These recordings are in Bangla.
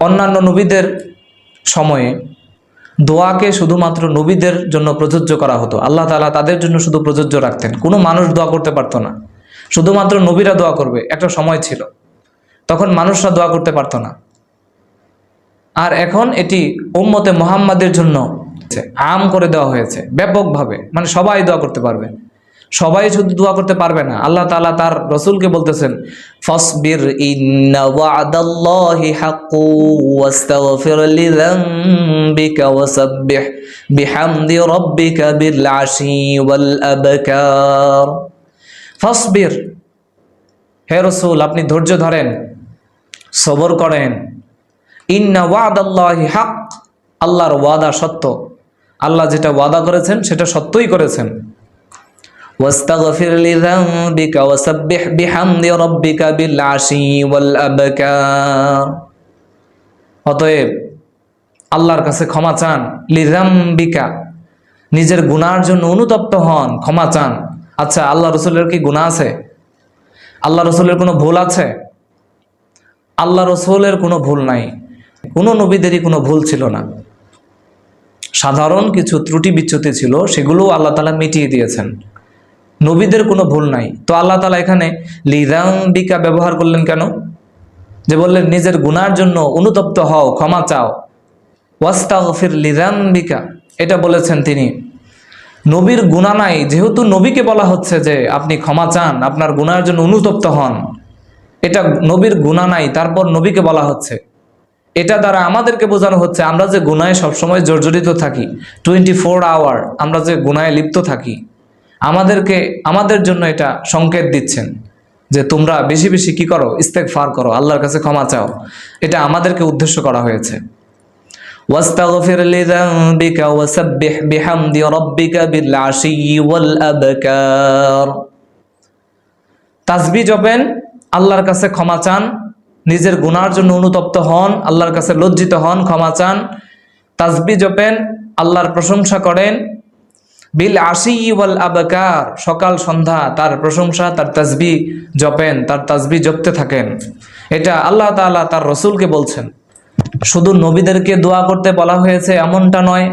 অন্যান্য নবীদের সময়ে দোয়াকে শুধুমাত্র নবীদের জন্য প্রযোজ্য করা হতো। আল্লাহ তালা তাদের জন্য শুধু প্রযোজ্য রাখতেন। কোনো মানুষ দোয়া করতে পারতো না। শুধুমাত্র নবীরা দোয়া করবে। একটা সময় ছিল। তখন মানুষরা দোয়া করতে পারতো না। আর এখন এটি উম্মতে মোহাম্মদের জন্য আম করে দেওয়া হয়েছে। ব্যাপকভাবে। মানে সবাই দোয়া করতে পারবে। সবাই শুধু দোয়া করতে পারবে না। আল্লাহ তাআলা তার রসুলকে বলতেছেন, ফসবির ফসবির, হে রসুল, আপনি ধৈর্য ধরেন, সবর করেন। ইন্না ওয়াদাল্লাহি হক আল্লাহর ওয়াদা সত্য। আল্লাহ যেটা ওয়াদা করেছেন, সেটা সত্যই করেছেন। واستغفر لذنبك وسبح بحمد ربك بالعشي والأبكار অতএব আল্লাহর কাছে ক্ষমা চান লিজাম্বিকা নিজের গুনার জন্য অনুতপ্ত হন ক্ষমা চান আচ্ছা আল্লাহ রসুলের কি গুনাহ আছে আল্লাহ রসুলের কোনো ভুল আছে আল্লাহ রসুলের কোনো ভুল নাই কোনো নবীদেরই কোনো ভুল ছিল না সাধারণ কিছু ত্রুটি বিচ্যুতি ছিল সেগুলোও আল্লাহ তালা মিটিয়ে দিয়েছেন নবীদের কোনো ভুল নাই। তো আল্লাহ তালা এখানে লিদাম্বিকা ব্যবহার করলেন কেন? যে বললেন, নিজের গুনার জন্য অনুতপ্ত হও, ক্ষমা চাও। ওয়াস্তাগফির লিদাম্বিকা, এটা বলেছেন তিনি। নবীর গুণা নাই, যেহেতু নবীকে বলা হচ্ছে যে আপনি ক্ষমা চান, আপনার গুনার জন্য অনুতপ্ত হন, এটা নবীর গুণা নাই, তারপর নবীকে বলা হচ্ছে। এটা দ্বারা আমাদেরকে বোঝানো হচ্ছে, আমরা যে গুনায় সবসময় জর্জরিত থাকি টোয়েন্টি ফোর আওয়ার আমরা যে গুনায় লিপ্ত থাকি। আমাদেরকে আমাদের জন্য এটা সংকেত দিচ্ছেন যে তোমরা বেশি বেশি কি করো ইস্তেক ফার করো আল্লাহর কাছে ক্ষমা চাও এটা আমাদেরকে উদ্দেশ্য করা হয়েছে واستغفر لذنبك وسبح بحمد ربك بالعشي والأبكار তাসবি জপেন আল্লাহর কাছে ক্ষমা চান নিজের গুনার জন্য অনুতপ্ত হন আল্লাহর কাছে লজ্জিত হন ক্ষমা চান তাসবি জপেন আল্লাহর প্রশংসা করেন বিল আশি ওয়াল আবকার, সকাল সন্ধ্যা, তার প্রশংসা, তার তাজবি জপেন, তার তাজবি জপতে থাকেন। এটা আল্লাহ তাআলা তার রসুলকে বলছেন। শুধু নবীদেরকে দোয়া করতে বলা হয়েছে এমনটা নয়,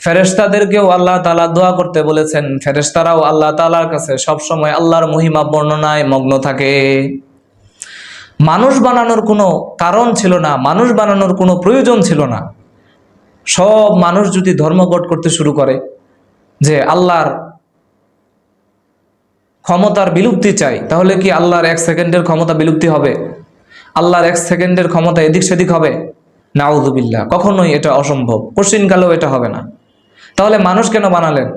ফেরেশতাদেরকেও আল্লাহ তালা দোয়া করতে বলেছেন। ফেরেশতারাও আল্লাহ তালার কাছে সবসময় আল্লাহর মহিমা বর্ণনায় মগ্ন থাকে। মানুষ বানানোর কোনো কারণ ছিল না, মানুষ বানানোর কোনো প্রয়োজন ছিল না। সব মানুষ যদি ধর্মঘট করতে শুরু করে যে আল্লাহর ক্ষমতার বিলুপ্তি চাই, তাহলে কি আল্লাহর এক সেকেন্ডের ক্ষমতা বিলুপ্তি হবে? আল্লাহর এক সেকেন্ডের ক্ষমতা এদিক সেদিক হবে? নাউদুবিল্লাহ কখনোই এটা অসম্ভব। কঠিনকালেও এটা হবে না। তাহলে মানুষ কেন বানালেন?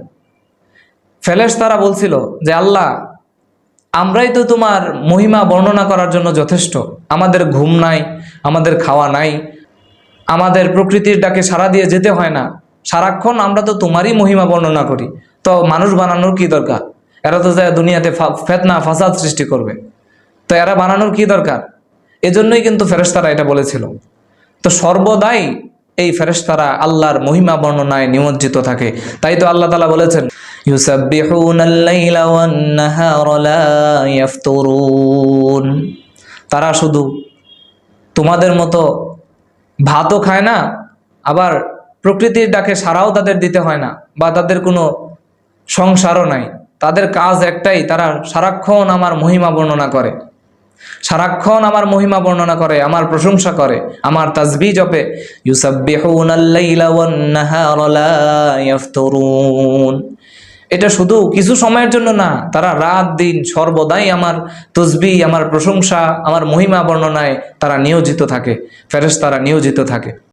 ফেলেশ তারা বলছিল যে, আল্লাহ, আমরাই তো তোমার মহিমা বর্ণনা করার জন্য যথেষ্ট। আমাদের ঘুম নাই, আমাদের খাওয়া নাই, আমাদের প্রকৃতির ডাকে সারা দিয়ে যেতে হয় না। সারাক্ষণ আমরা তো তোমারই মহিমা বর্ণনা করি। তো মানুষ বানানোর কি দরকার? এরা তো যায় দুনিয়াতে ফেতনা, ফাসাদ সৃষ্টি করবে। তো এরা বানানোর কি দরকার? এজন্যই কিন্তু ফেরেশতারা এটা বলেছিল। তো সর্বদাই এই ফেরেশতারা আল্লাহর মহিমা বর্ণনায় নিমজ্জিত থাকে। তাই তো আল্লাহ তালা বলেছেন তারা শুধু তোমাদের মতো ভাতও খায় না, আবার প্রকৃতির ডাকে সারাও তাদের দিতে হয় না বা তাদের কোনো সংসারও নাই। তাদের কাজ একটাই, তারা সারাক্ষণ আমার মহিমা বর্ণনা করে। সারাক্ষণ আমার মহিমা বর্ণনা করে, আমার প্রশংসা করে, আমার তাসবি জপে। এটা শুধু কিছু সময়ের জন্য না, তারা রাত দিন সর্বদাই আমার তসবি আমার প্রশংসা, আমার মহিমা বর্ণনায় তারা নিয়োজিত থাকে ফেরেস তারা নিয়োজিত থাকে।